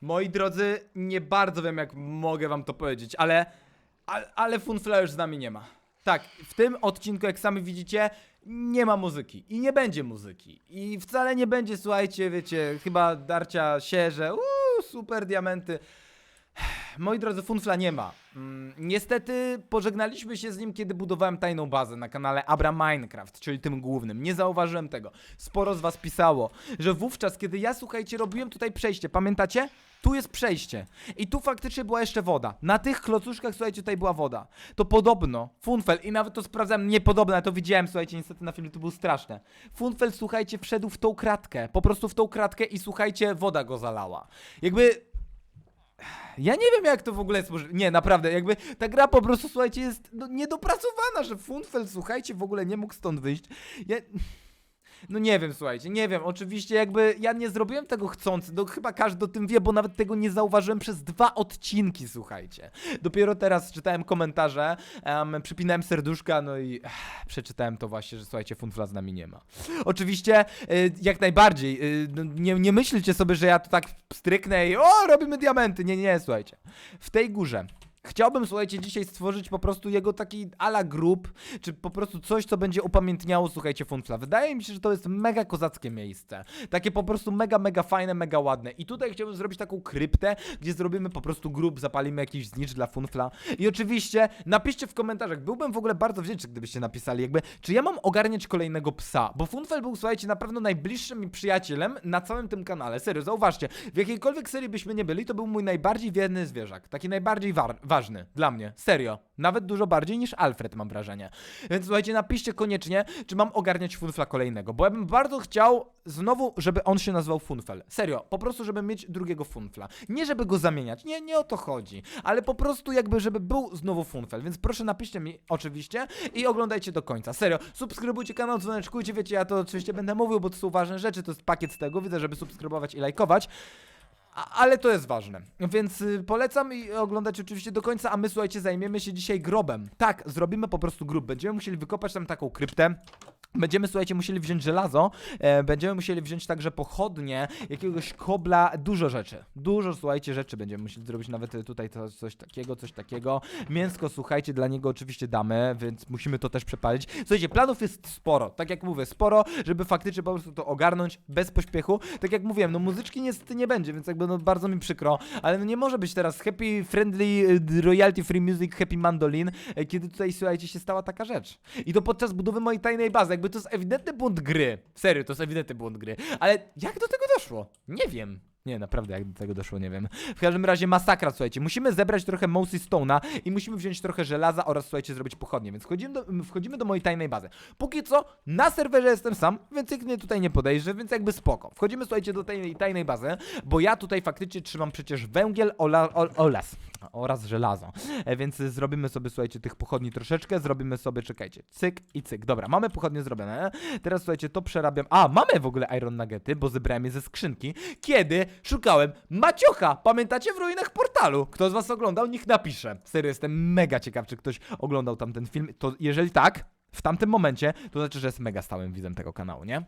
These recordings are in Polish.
Moi drodzy, nie bardzo wiem jak mogę wam to powiedzieć, ale, ale, Funfla już z nami nie ma. Tak, w tym odcinku, jak sami widzicie, nie ma muzyki i nie będzie muzyki. I wcale nie będzie, słuchajcie, wiecie, chyba darcia się, że uuu, super diamenty. Moi drodzy, Funfla nie ma. Mm, niestety pożegnaliśmy się z nim, kiedy budowałem tajną bazę na kanale Abra Minecraft, czyli tym głównym. Nie zauważyłem tego. Sporo z was pisało, że wówczas, kiedy ja, słuchajcie, robiłem tutaj przejście, pamiętacie? Tu jest przejście. I tu faktycznie była jeszcze woda. Na tych klocuszkach, słuchajcie, tutaj była woda. To podobno Funfel, i nawet to sprawdzałem, niepodobne, ale to widziałem, słuchajcie, niestety na filmie to było straszne. Funfel, słuchajcie, wszedł w tą kratkę. Po prostu w tą kratkę i słuchajcie, woda go zalała. Jakby ja nie wiem, jak to w ogóle jest możliwe. Nie, naprawdę, jakby ta gra po prostu, słuchajcie, jest no, niedopracowana, że Funfel, słuchajcie, w ogóle nie mógł stąd wyjść. Ja... No nie wiem, słuchajcie, nie wiem. Oczywiście, jakby ja nie zrobiłem tego chcący. No chyba każdy o tym wie, bo nawet tego nie zauważyłem przez dwa odcinki, słuchajcie. Dopiero teraz czytałem komentarze, em, przypinałem serduszka, no i ech, przeczytałem to właśnie, że słuchajcie, Funfla z nami nie ma. Oczywiście, y, jak najbardziej, y, no, nie, nie myślcie sobie, że ja to tak stryknę i o, robimy diamenty. Nie, nie, słuchajcie. W tej górze Chciałbym, słuchajcie, dzisiaj stworzyć po prostu jego taki ala grup, czy po prostu coś, co będzie upamiętniało, słuchajcie, Funfla. Wydaje mi się, że to jest mega kozackie miejsce. Takie po prostu mega, mega fajne, mega ładne. I tutaj chciałbym zrobić taką kryptę, gdzie zrobimy po prostu grup, zapalimy jakiś znicz dla Funfla. I oczywiście napiszcie w komentarzach, byłbym w ogóle bardzo wdzięczny, gdybyście napisali, jakby, czy ja mam ogarniać kolejnego psa, bo Funfel był, słuchajcie, na pewno najbliższym mi przyjacielem na całym tym kanale. Serio, zauważcie, w jakiejkolwiek serii byśmy nie byli, to był mój najbardziej wierny zwierzak. Taki najbardziej war- ważny dla mnie. Serio. Nawet dużo bardziej niż Alfred, mam wrażenie. Więc słuchajcie, napiszcie koniecznie, czy mam ogarniać Funfla kolejnego, bo ja bym bardzo chciał znowu, żeby on się nazywał Funfel. Serio, po prostu, żeby mieć drugiego Funfla. Nie, żeby go zamieniać, nie, nie o to chodzi, ale po prostu jakby, żeby był znowu Funfel, więc proszę napiszcie mi oczywiście i oglądajcie do końca. Serio, subskrybujcie kanał, dzwoneczkujcie, wiecie, ja to oczywiście będę mówił, bo to są ważne rzeczy, to jest pakiet z tego, widzę, żeby subskrybować i lajkować. Ale to jest ważne. Więc y, polecam i oglądać oczywiście do końca, a my słuchajcie, zajmiemy się dzisiaj grobem. Tak, zrobimy po prostu grób. Będziemy musieli wykopać tam taką kryptę. Będziemy, słuchajcie, musieli wziąć żelazo, e, będziemy musieli wziąć także pochodnie, jakiegoś kobla, dużo rzeczy. Dużo, słuchajcie, rzeczy będziemy musieli zrobić, nawet e, tutaj to, coś takiego, coś takiego. Mięsko, słuchajcie, dla niego oczywiście damy, więc musimy to też przepalić. Słuchajcie, planów jest sporo, tak jak mówię, sporo, żeby faktycznie po prostu to ogarnąć bez pośpiechu. Tak jak mówiłem, no muzyczki niestety nie będzie, więc jakby no bardzo mi przykro, ale no nie może być teraz happy, friendly, y, royalty free music, happy mandolin, e, kiedy tutaj, słuchajcie, się stała taka rzecz. I to podczas budowy mojej tajnej bazy, jakby to jest ewidentny błąd gry. Serio, to jest ewidentny błąd gry. Ale jak do tego doszło? Nie wiem. Nie, naprawdę jak do tego doszło, nie wiem. W każdym razie masakra, słuchajcie. Musimy zebrać trochę Mossy Stone'a i musimy wziąć trochę żelaza oraz, słuchajcie, zrobić pochodnie. Więc wchodzimy do, wchodzimy do mojej tajnej bazy. Póki co, na serwerze jestem sam, więc nikt mnie tutaj nie podejrzy, więc jakby spoko. Wchodzimy, słuchajcie, do tej tajnej bazy, bo ja tutaj faktycznie trzymam przecież węgiel ola, o, oraz, oraz żelazo. E, więc zrobimy sobie, słuchajcie, tych pochodni troszeczkę, zrobimy sobie, czekajcie, cyk i cyk. Dobra, mamy pochodnie zrobione. Teraz, słuchajcie, to przerabiam. A, mamy w ogóle Iron Nuggety, bo zebrałem je ze skrzynki, kiedy szukałem Maciocha. Pamiętacie w ruinach portalu? Kto z was oglądał, niech napisze. Serio, jestem mega ciekaw, czy ktoś oglądał tam ten film. To jeżeli tak, w tamtym momencie, to znaczy, że jest mega stałym widzem tego kanału, nie?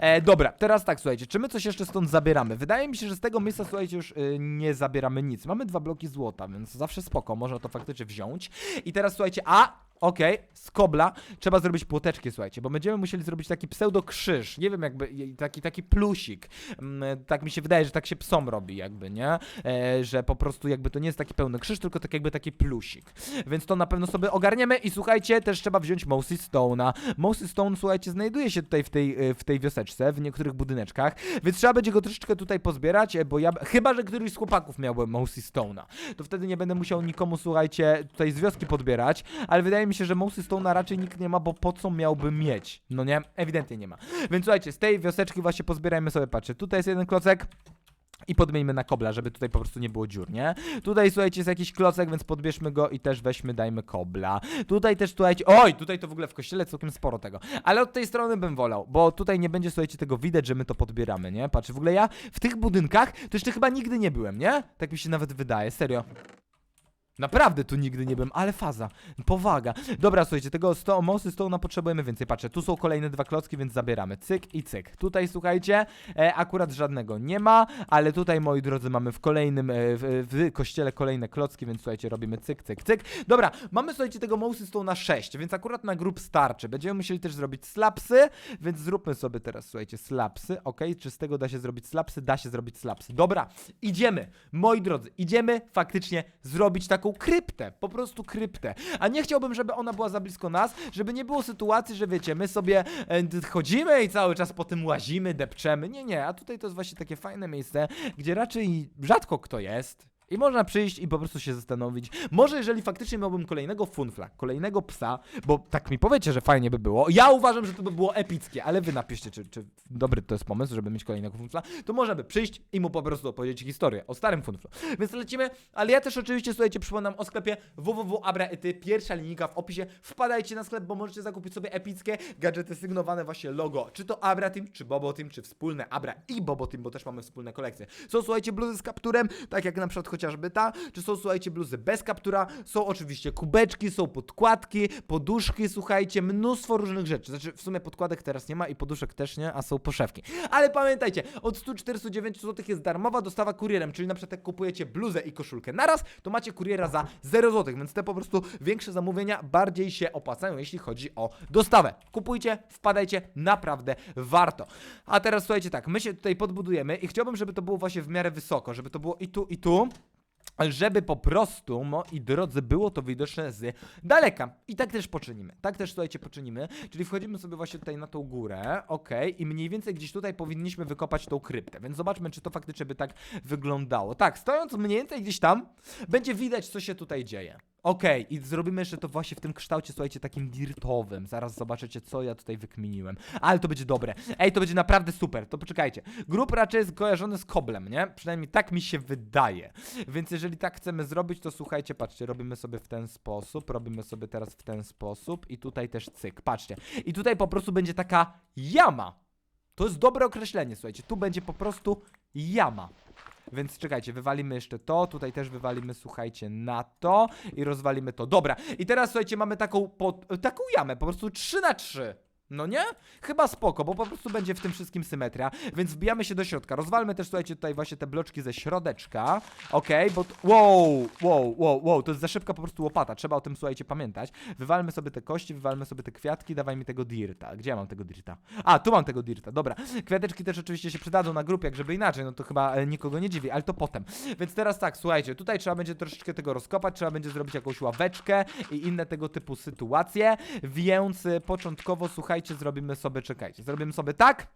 E, dobra, teraz tak, słuchajcie, czy my coś jeszcze stąd zabieramy? Wydaje mi się, że z tego miejsca, słuchajcie, już y, nie zabieramy nic. Mamy dwa bloki złota, więc zawsze spoko, można to faktycznie wziąć. I teraz, słuchajcie, a... Okej, z kobla trzeba zrobić płoteczki, słuchajcie, bo będziemy musieli zrobić taki pseudo krzyż, nie wiem jakby, taki, taki plusik, Mm, tak mi się wydaje, że tak się psom robi jakby, nie? E, że po prostu jakby to nie jest taki pełny krzyż, tylko tak jakby taki plusik. Więc to na pewno sobie ogarniemy i słuchajcie, też trzeba wziąć Mossy Stone'a. Mossy Stone, słuchajcie, znajduje się tutaj w tej, y, w tej wioseczce, w niektórych budyneczkach, więc trzeba będzie go troszeczkę tutaj pozbierać, e, bo ja, chyba, że któryś z chłopaków miałby Mossy Stone'a, to wtedy nie będę musiał nikomu, słuchajcie, tutaj z wioski podbierać, ale wydaje mi się, że Mossy Stone'a raczej nikt nie ma, bo po co miałby mieć? No nie? Ewidentnie nie ma. Więc słuchajcie, z tej wioseczki właśnie pozbierajmy sobie, patrzcie, tutaj jest jeden klocek, i podmieńmy na kobla, żeby tutaj po prostu nie było dziur, nie? Tutaj, słuchajcie, jest jakiś klocek, więc podbierzmy go i też weźmy, dajmy kobla. Tutaj też, słuchajcie, oj, tutaj to w ogóle w kościele całkiem sporo tego. Ale od tej strony bym wolał, bo tutaj nie będzie, słuchajcie, tego widać, że my to podbieramy, nie? Patrz, w ogóle ja w tych budynkach to jeszcze chyba nigdy nie byłem, nie? Tak mi się nawet wydaje, serio. Naprawdę tu nigdy nie byłem, ale faza, powaga. Dobra, słuchajcie, tego sto, mosy stona potrzebujemy więcej. Patrzę, tu są kolejne dwa klocki, więc zabieramy. Cyk i cyk. Tutaj, słuchajcie, e, akurat żadnego nie ma, ale tutaj, moi drodzy, mamy w kolejnym, e, w, w kościele kolejne klocki, więc słuchajcie, robimy cyk, cyk, cyk. Dobra, mamy, słuchajcie, tego mosy stone na 6, więc akurat na grup starczy. Będziemy musieli też zrobić slapsy, więc zróbmy sobie teraz, słuchajcie, slapsy, ok? Czy z tego da się zrobić slapsy? Da się zrobić slapsy. Dobra, idziemy, moi drodzy, idziemy faktycznie zrobić taką kryptę, po prostu kryptę. A nie chciałbym, żeby ona była za blisko nas, żeby nie było sytuacji, że wiecie, my sobie e, chodzimy i cały czas po tym łazimy, depczemy. Nie, nie, a tutaj to jest właśnie takie fajne miejsce, gdzie raczej rzadko kto jest. I można przyjść i po prostu się zastanowić. Może jeżeli faktycznie miałbym kolejnego funfla, kolejnego psa, bo tak mi powiecie, że fajnie by było. Ja uważam, że to by było epickie, ale wy napiszcie, czy, czy dobry to jest pomysł, żeby mieć kolejnego funfla. To można by przyjść i mu po prostu opowiedzieć historię o starym funflu. Więc lecimy, ale ja też oczywiście, słuchajcie, przypominam o sklepie www.abraety, pierwsza linijka w opisie. Wpadajcie na sklep, bo możecie zakupić sobie epickie gadżety sygnowane właśnie logo. Czy to Abra Team, czy Bobo Team, czy wspólne Abra i Bobo Team, bo też mamy wspólne kolekcje. Są, słuchajcie, bluzy z kapturem, tak jak na przykład chociażby ta, czy są, słuchajcie, bluzy bez kaptura, są oczywiście kubeczki, są podkładki, poduszki, słuchajcie, mnóstwo różnych rzeczy. Znaczy, w sumie podkładek teraz nie ma i poduszek też nie, a są poszewki. Ale pamiętajcie, od 149 zł jest darmowa dostawa kurierem, czyli na przykład jak kupujecie bluzę i koszulkę naraz, to macie kuriera za 0 zł, więc te po prostu większe zamówienia bardziej się opłacają, jeśli chodzi o dostawę. Kupujcie, wpadajcie, naprawdę warto. A teraz słuchajcie tak, my się tutaj podbudujemy i chciałbym, żeby to było właśnie w miarę wysoko, żeby to było i tu, i tu żeby po prostu, moi drodzy, było to widoczne z daleka. I tak też poczynimy. Tak też, słuchajcie, poczynimy. Czyli wchodzimy sobie właśnie tutaj na tą górę, ok, i mniej więcej gdzieś tutaj powinniśmy wykopać tą kryptę. Więc zobaczmy, czy to faktycznie by tak wyglądało. Tak, stojąc mniej więcej gdzieś tam, będzie widać, co się tutaj dzieje. Okej, i zrobimy jeszcze to właśnie w tym kształcie, słuchajcie, takim dirtowym. Zaraz zobaczycie, co ja tutaj wykminiłem. Ale to będzie dobre. Ej, to będzie naprawdę super. To poczekajcie. Grup raczej jest kojarzony z koblem, nie? Przynajmniej tak mi się wydaje. Więc jeżeli tak chcemy zrobić, to słuchajcie, patrzcie, robimy sobie w ten sposób, robimy sobie teraz w ten sposób i tutaj też cyk. Patrzcie. I tutaj po prostu będzie taka jama. To jest dobre określenie, słuchajcie. Tu będzie po prostu jama. Więc czekajcie, wywalimy jeszcze to, tutaj też wywalimy, słuchajcie, na to i rozwalimy to. Dobra, i teraz słuchajcie, mamy taką, taką jamę, po prostu 3 na 3 no nie? Chyba spoko, bo po prostu będzie w tym wszystkim symetria, więc wbijamy się do środka. Rozwalmy też, słuchajcie, tutaj właśnie te bloczki ze środeczka. Okej, bo... t- Wow, wow, wow, wow, to jest za szybka po prostu łopata, trzeba o tym, słuchajcie, pamiętać. Wywalmy sobie te kości, wywalmy sobie te kwiatki, dawaj mi tego dirta. Gdzie ja mam tego dirta? A, tu mam tego dirta, dobra. Kwiateczki też oczywiście się przydadzą na grupie, jak żeby inaczej, no to chyba e, nikogo nie dziwi, ale to potem. Więc teraz tak, słuchajcie, tutaj trzeba będzie troszeczkę tego rozkopać, trzeba będzie zrobić jakąś ławeczkę i inne tego typu sytuacje, więc e, początkowo, słuchajcie, zrobimy sobie, czekajcie, zrobimy sobie tak.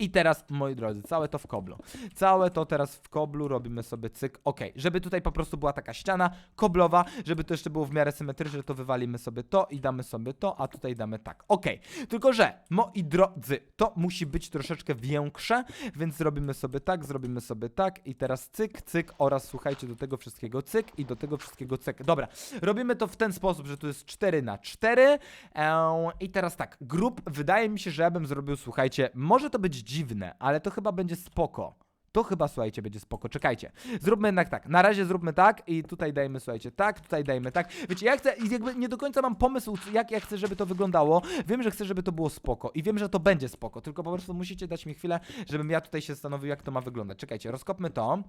I teraz, moi drodzy, całe to w koblu. Całe to teraz w koblu robimy sobie cyk, ok. Żeby tutaj po prostu była taka ściana koblowa, żeby to jeszcze było w miarę symetryczne, to wywalimy sobie to i damy sobie to, a tutaj damy tak, ok. Tylko, że, moi drodzy, to musi być troszeczkę większe, więc zrobimy sobie tak, zrobimy sobie tak i teraz cyk, cyk oraz słuchajcie, do tego wszystkiego cyk i do tego wszystkiego cyk. Dobra, robimy to w ten sposób, że tu jest 4 na 4 Eee, I teraz tak, grup, wydaje mi się, że ja bym zrobił, słuchajcie, może to być dziwne, ale to chyba będzie spoko. To chyba, słuchajcie, będzie spoko. Czekajcie. Zróbmy jednak tak. Na razie zróbmy tak i tutaj dajmy, słuchajcie, tak, tutaj dajmy tak. Wiecie, ja chcę, i jakby nie do końca mam pomysł, jak ja chcę, żeby to wyglądało. Wiem, że chcę, żeby to było spoko i wiem, że to będzie spoko, tylko po prostu musicie dać mi chwilę, żebym ja tutaj się zastanowił, jak to ma wyglądać. Czekajcie, rozkopmy to.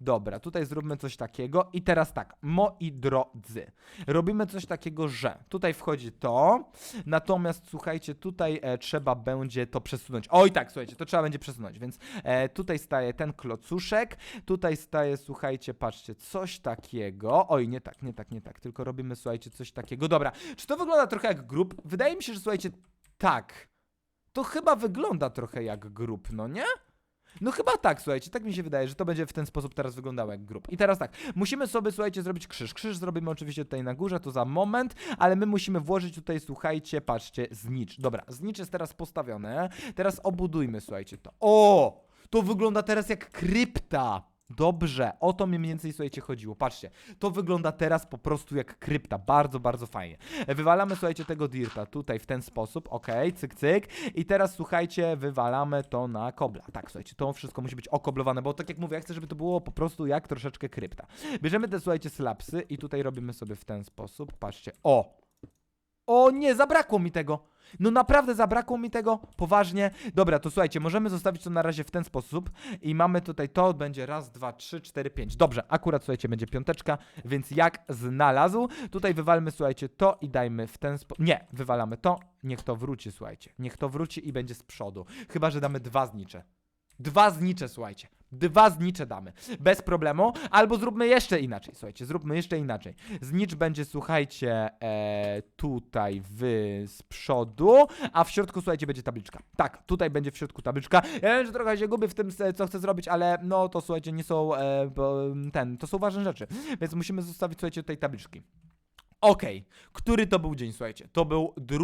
Dobra, tutaj zróbmy coś takiego i teraz tak, moi drodzy, robimy coś takiego, że tutaj wchodzi to, natomiast słuchajcie, tutaj e, trzeba będzie to przesunąć. Oj tak, słuchajcie, to trzeba będzie przesunąć, więc e, tutaj staje ten klocuszek, tutaj staje, słuchajcie, patrzcie, coś takiego. Oj, nie tak, nie tak, nie tak, tylko robimy, słuchajcie, coś takiego. Dobra, czy to wygląda trochę jak grup? Wydaje mi się, że słuchajcie, tak. To chyba wygląda trochę jak grup, no nie? No chyba tak, słuchajcie, tak mi się wydaje, że to będzie w ten sposób teraz wyglądało jak grup. I teraz tak, musimy sobie, słuchajcie, zrobić krzyż. Krzyż zrobimy oczywiście tutaj na górze, to za moment, ale my musimy włożyć tutaj, słuchajcie, patrzcie, znicz. Dobra, znicz jest teraz postawione, teraz obudujmy, słuchajcie, to. O! To wygląda teraz jak krypta. Dobrze, o to mi mniej więcej, słuchajcie, chodziło. Patrzcie, to wygląda teraz po prostu jak krypta, bardzo, bardzo fajnie. Wywalamy, słuchajcie, tego dirta tutaj w ten sposób, ok, cyk, cyk. I teraz, słuchajcie, wywalamy to na kobla. Tak, słuchajcie, to wszystko musi być okoblowane, bo tak jak mówię, ja chcę, żeby to było po prostu jak troszeczkę krypta. Bierzemy te, słuchajcie, slapsy i tutaj robimy sobie w ten sposób, patrzcie, o! O nie, zabrakło mi tego. No naprawdę zabrakło mi tego, poważnie. Dobra, to słuchajcie, możemy zostawić to na razie w ten sposób i mamy tutaj to, będzie raz, dwa, trzy, cztery, pięć. Dobrze, akurat słuchajcie, będzie piąteczka, więc jak znalazł, tutaj wywalmy, słuchajcie, to i dajmy w ten sposób. Nie, wywalamy to, niech to wróci, słuchajcie. Niech to wróci i będzie z przodu. Chyba, że damy dwa znicze. Dwa znicze, słuchajcie. Dwa znicze damy. Bez problemu. Albo zróbmy jeszcze inaczej. Słuchajcie, zróbmy jeszcze inaczej. Znicz będzie, słuchajcie, e, tutaj w, z przodu, a w środku, słuchajcie, będzie tabliczka. Tak, tutaj będzie w środku tabliczka. Ja wiem, że trochę się gubię w tym, co chcę zrobić, ale no to, słuchajcie, nie są, e, ten, to są ważne rzeczy. Więc musimy zostawić, słuchajcie, tutaj tabliczki. Okej, który to był dzień, słuchajcie? To był 2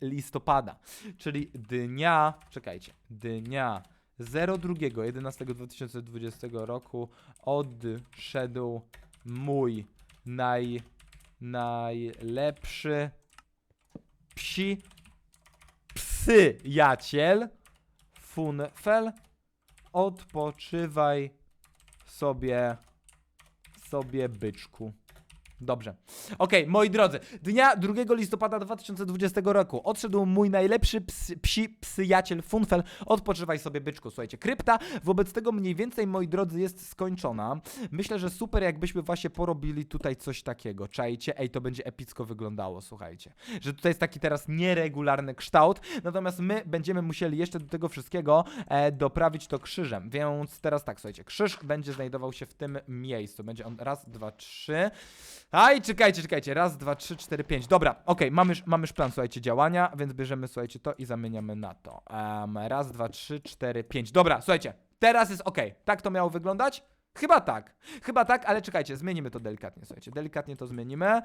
listopada, czyli dnia, czekajcie, dnia 02.11.2020 roku odszedł mój naj, najlepszy psi psyjaciel Funfel. Odpoczywaj sobie sobie byczku. Dobrze. Okej, moi drodzy, dnia 2 listopada 2020 roku odszedł mój najlepszy psi psyjaciel Funfel. Odpoczywaj sobie, byczku. Słuchajcie, krypta wobec tego mniej więcej, moi drodzy, jest skończona. Myślę, że super, jakbyśmy właśnie porobili tutaj coś takiego. Czajcie? Ej, to będzie epicko wyglądało, słuchajcie. Że tutaj jest taki teraz nieregularny kształt, natomiast my będziemy musieli jeszcze do tego wszystkiego e, doprawić to krzyżem. Więc teraz tak, słuchajcie, krzyż będzie znajdował się w tym miejscu. Będzie on raz, dwa, trzy. Aj, czekajcie, czekajcie. Raz, dwa, trzy, cztery, pięć. Dobra, okej, mamy, już- mamy już plan, słuchajcie, działania, więc bierzemy, słuchajcie, to i zamieniamy na to. Raz, dwa, trzy, cztery, pięć. Dobra, słuchajcie, teraz jest okej. Tak to miało wyglądać? Chyba tak. Chyba tak, ale czekajcie, zmienimy to delikatnie, słuchajcie. Delikatnie to zmienimy,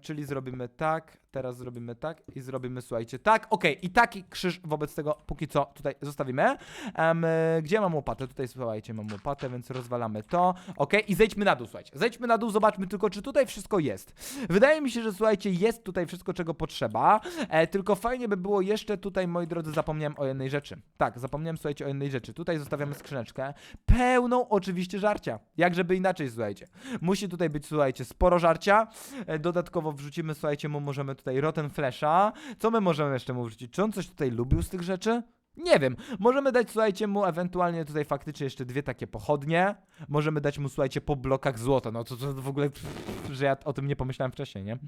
czyli zrobimy tak, teraz zrobimy tak i zrobimy, słuchajcie, tak. Okej, i taki krzyż wobec tego póki co tutaj zostawimy. E, gdzie mam łopatę? Tutaj, słuchajcie, mam łopatę, więc rozwalamy to. Okej, i zejdźmy na dół, słuchajcie. Zejdźmy na dół, zobaczmy tylko, czy tutaj wszystko jest. Wydaje mi się, że słuchajcie, jest tutaj wszystko, czego potrzeba. E, tylko fajnie by było jeszcze tutaj, moi drodzy, zapomniałem o jednej rzeczy. Tak, zapomniałem, słuchajcie, o jednej rzeczy. Tutaj zostawiamy skrzyneczkę. Pełną oczywiście żarcia. Jak żeby inaczej, słuchajcie. Musi tutaj być, słuchajcie, sporo żarcia. E, dodatkowo wrzucimy, słuchajcie, mu możemy tutaj Rotten Flesha. Co my możemy jeszcze mu wrzucić? Czy on coś tutaj lubił z tych rzeczy? Nie wiem. Możemy dać, słuchajcie, mu ewentualnie tutaj faktycznie jeszcze dwie takie pochodnie. Możemy dać mu, słuchajcie, po blokach złota. No to, to w ogóle, pff, że ja o tym nie pomyślałem wcześniej, nie?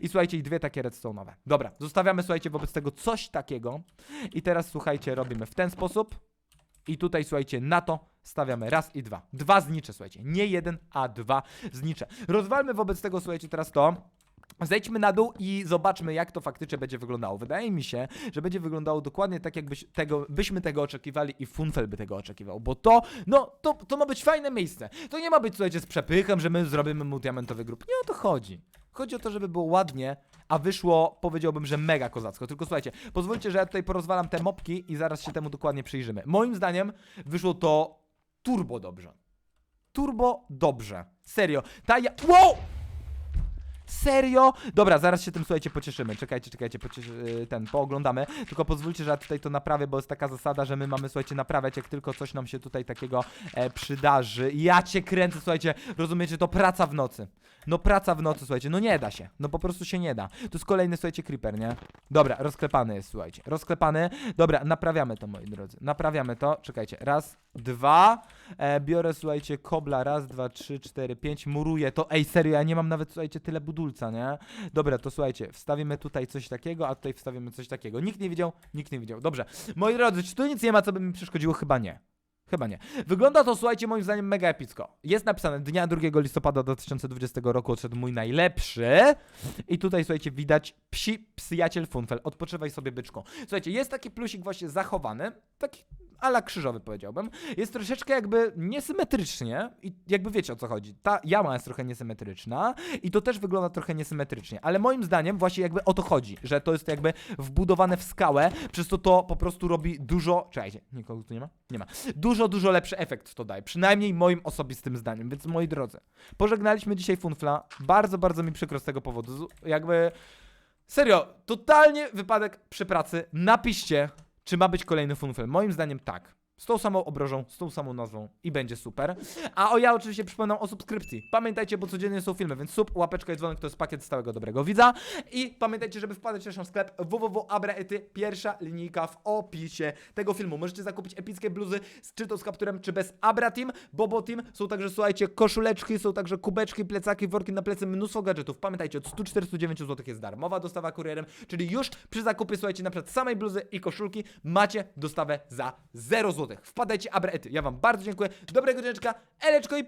I słuchajcie, i dwie takie redstone'owe. Dobra, zostawiamy, słuchajcie, wobec tego coś takiego. I teraz, słuchajcie, robimy w ten sposób. I tutaj, słuchajcie, na to stawiamy raz i dwa. Dwa znicze, słuchajcie. Nie jeden, a dwa znicze. Rozwalmy wobec tego, słuchajcie, teraz to. Zejdźmy na dół i zobaczmy, jak to faktycznie będzie wyglądało. Wydaje mi się, że będzie wyglądało dokładnie tak, jakbyś tego, byśmy tego oczekiwali i Funfel by tego oczekiwał. Bo to, no, to, to ma być fajne miejsce. To nie ma być, słuchajcie, z przepychem, że my zrobimy mu diamentowy grup. Nie o to chodzi. Chodzi o to, żeby było ładnie, a wyszło, powiedziałbym, że mega kozacko. Tylko słuchajcie, pozwólcie, że ja tutaj porozwalam te mopki i zaraz się temu dokładnie przyjrzymy. Moim zdaniem wyszło to turbo dobrze. Turbo dobrze. Serio. Ta ja... Wow! Serio? Dobra, zaraz się tym, słuchajcie, pocieszymy. Czekajcie, czekajcie, pocieszy, ten, pooglądamy. Tylko pozwólcie, że ja tutaj to naprawię, bo jest taka zasada, że my mamy, słuchajcie, naprawiać, jak tylko coś nam się tutaj takiego e, przydarzy. Ja cię kręcę, słuchajcie, rozumiecie, to praca w nocy. No praca w nocy, słuchajcie, no nie da się. No po prostu się nie da. To jest kolejny, słuchajcie, creeper, nie? Dobra, rozklepany jest, słuchajcie. Rozklepany. Dobra, naprawiamy to, moi drodzy. Naprawiamy to. Czekajcie. Raz, dwa. E, biorę, słuchajcie, kobla. Raz, dwa, trzy, cztery, pięć. Muruję to. Ej, serio, ja nie mam nawet, słuchajcie, tyle budulca, nie? Dobra, to słuchajcie, wstawimy tutaj coś takiego, a tutaj wstawimy coś takiego. Nikt nie widział? Nikt nie widział. Dobrze. Moi drodzy, czy tu nic nie ma, co by mi przeszkodziło? Chyba nie. Chyba nie. Wygląda to, słuchajcie, moim zdaniem mega epicko. Jest napisane, dnia 2 listopada 2020 roku odszedł mój najlepszy. I tutaj, słuchajcie, widać psi, psyjaciel Funfel. Odpoczywaj sobie, byczku. Słuchajcie, jest taki plusik właśnie zachowany. Taki ala krzyżowy powiedziałbym. Jest troszeczkę jakby niesymetrycznie i jakby wiecie o co chodzi. Ta jama jest trochę niesymetryczna i to też wygląda trochę niesymetrycznie, ale moim zdaniem właśnie jakby o to chodzi, że to jest jakby wbudowane w skałę, przez to to po prostu robi dużo... Czekajcie, nikogo tu nie ma? Nie ma. Dużo, dużo lepszy efekt to daje, przynajmniej moim osobistym zdaniem, więc moi drodzy, pożegnaliśmy dzisiaj Funfla, bardzo, bardzo mi przykro z tego powodu, jakby... Serio, totalnie wypadek przy pracy. Napiszcie, czy ma być kolejny Funfel. Moim zdaniem tak. Z tą samą obrożą, z tą samą nazwą i będzie super. A o ja oczywiście przypominam o subskrypcji. Pamiętajcie, bo codziennie są filmy, więc sub, łapeczka i dzwonek to jest pakiet stałego dobrego widza. I pamiętajcie, żeby wpadać też na sklep www.abraety, pierwsza linijka w opisie tego filmu. Możecie zakupić epickie bluzy, z- czy to z kapturem, czy bez Abra Team, Bobo Team. Są także, słuchajcie, koszuleczki, są także kubeczki, plecaki, worki na plecy, mnóstwo gadżetów. Pamiętajcie, od 149 zł jest darmowa dostawa kurierem, czyli już przy zakupie, słuchajcie, na przykład samej bluzy i koszulki macie dostawę za 0 zł. Wpadajcie, Abraety. Ja wam bardzo dziękuję. Dobrego dnieczka, eleczko i